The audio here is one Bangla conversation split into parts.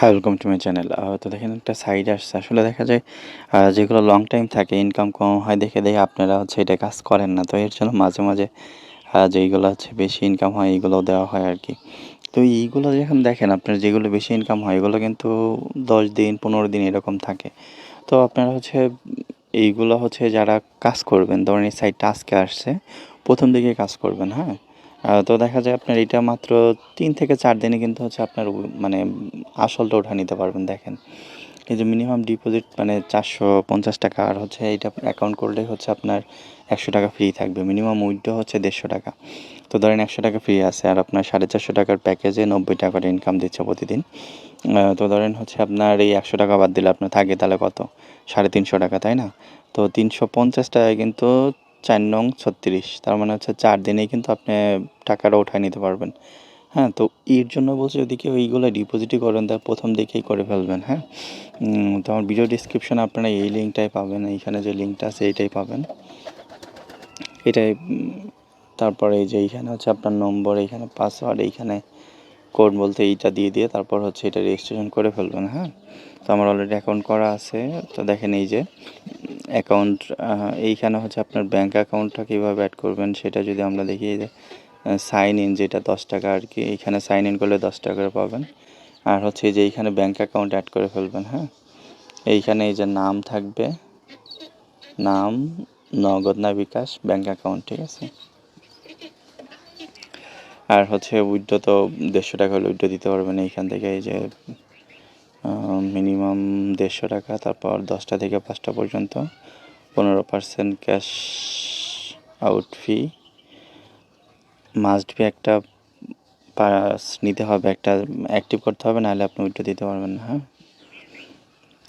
Hi welcome to my channel তো দেখেন একটা সাইড আসছে। আসলে দেখা যায় যেগুলো লং টাইম থাকে ইনকাম কম হয়, দেখে দেখে আপনারা হচ্ছে এটা কাজ করেন না। তো এর জন্য মাঝে মাঝে যেইগুলো হচ্ছে বেশি ইনকাম হয় এইগুলো দেওয়া হয় আর কি। তো এইগুলো যখন দেখেন, আপনার যেগুলো বেশি ইনকাম হয়, এগুলো কিন্তু দশ দিন, পনেরো দিন এরকম থাকে। তো আপনারা হচ্ছে এইগুলো হচ্ছে যারা কাজ করবেন, ধরেন এই সাইডটা আজকে আসছে, প্রথম দিকে কাজ করবেন হ্যাঁ? তো দেখা যায় আপনার এটা মাত্র তিন থেকে চার দিনে কিন্তু হচ্ছে আপনার মানে আসলটা উঠা নিতে পারবেন, দেখেন। এই যে মিনিমাম ডিপোজিট মানে চারশো পঞ্চাশ টাকা, আর হচ্ছে এইটা অ্যাকাউন্ট করলে হচ্ছে আপনার একশো টাকা ফ্রি থাকবে। মিনিমাম উইথড্র হচ্ছে দেড়শো টাকা। তো ধরেন একশো টাকা ফ্রি আছে, আর আপনার সাড়ে চারশো টাকার প্যাকেজে নব্বই টাকার ইনকাম দিচ্ছে প্রতিদিন। তো ধরেন হচ্ছে আপনার এই একশো টাকা বাদ দিলে আপনার থাকে তাহলে কত? সাড়ে তিনশো টাকা, তাই না? তো তিনশো পঞ্চাশ টাকায় কিন্তু চার নং ছত্রিশ। তার মানে হচ্ছে চার দিনেই কিন্তু আপনি টাকাটা উঠায় নিতে পারবেন। হ্যাঁ তো এর জন্য বলছি যদি কেউ এইগুলো ডিপোজিটই করেন তার প্রথম দিকেই করে ফেলবেন হ্যাঁ? তো আমার ভিডিও ডিসক্রিপশনে আপনারা এই লিঙ্কটাই পাবেন, এইখানে যে লিঙ্কটা আছে এইটাই পাবেন। এটাই তারপরে এই যে এইখানে হচ্ছে আপনার নম্বর, এইখানে পাসওয়ার্ড এইখানে কোড বলতে এইটা দিয়ে দিয়ে তারপর হচ্ছে এটা রেজিস্ট্রেশন করে ফেলবেন হ্যাঁ? তো আমার অলরেডি অ্যাকাউন্ট করা আছে, তো দেখেন এই যে অ্যাকাউন্ট এইখানে হচ্ছে আপনার ব্যাঙ্ক অ্যাকাউন্টটা কীভাবে অ্যাড করবেন সেটা যদি আমরা দেখি সাইন ইন যেটা দশ টাকা আর কি, এইখানে সাইন ইন করলে দশ টাকা করে পাবেন। আর হচ্ছে যে এইখানে ব্যাঙ্ক অ্যাকাউন্ট অ্যাড করে ফেলবেন হ্যাঁ? এইখানে এই যে নাম থাকবে, নাম নগদ না বিকাশ ব্যাঙ্ক অ্যাকাউন্ট ঠিক আছে? আর হচ্ছে উইড্রো তো দেড়শো টাকা হলে উইড্রো দিতে পারবেন এইখান থেকে, এই যে মিনিমাম দেড়শো টাকা, তারপর দশটা থেকে পাঁচটা পর্যন্ত। পনেরো percent cash out fee must be একটা পাস নিতে হবে, একটা অ্যাক্টিভ করতে হবে, নাহলে আপনি উইড্রো দিতে পারবেন না হ্যাঁ?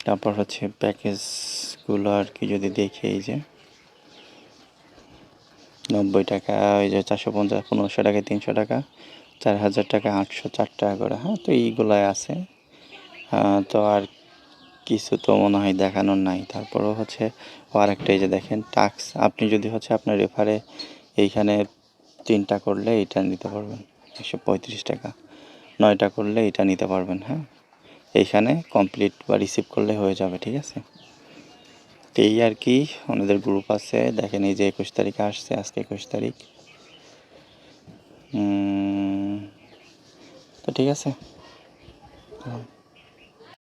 তারপর হচ্ছে প্যাকেজগুলো আর কি যদি দেখি, এই যে নব্বই টাকা ওই যে চারশো পঞ্চাশ, পনেরোশো টাকা, তিনশো টাকা চার হাজার টাকা, আটশো চার টাকা করে হ্যাঁ? তো এইগুলাই আছে। তো আর কিছু তো মনে হয় দেখানোর নাই। তারপরও হচ্ছে আরেকটা এই যে দেখেন টাক্স আপনি যদি হচ্ছে আপনার রেফারে এইখানে তিনটা করলে এইটা নিতে পারবেন। একশো পঁয়ত্রিশ টাকা। নয়টা করলে এটা নিতে পারবেন হ্যাঁ? এইখানে কমপ্লিট বা রিসিভ করলে হয়ে যাবে, ঠিক আছে? তো এই আর কি ওনাদের গ্রুপ আছে। দেখেন এই যে একুশ তারিখ আসছে, আজকে একুশ তারিখ। তো ঠিক আছে।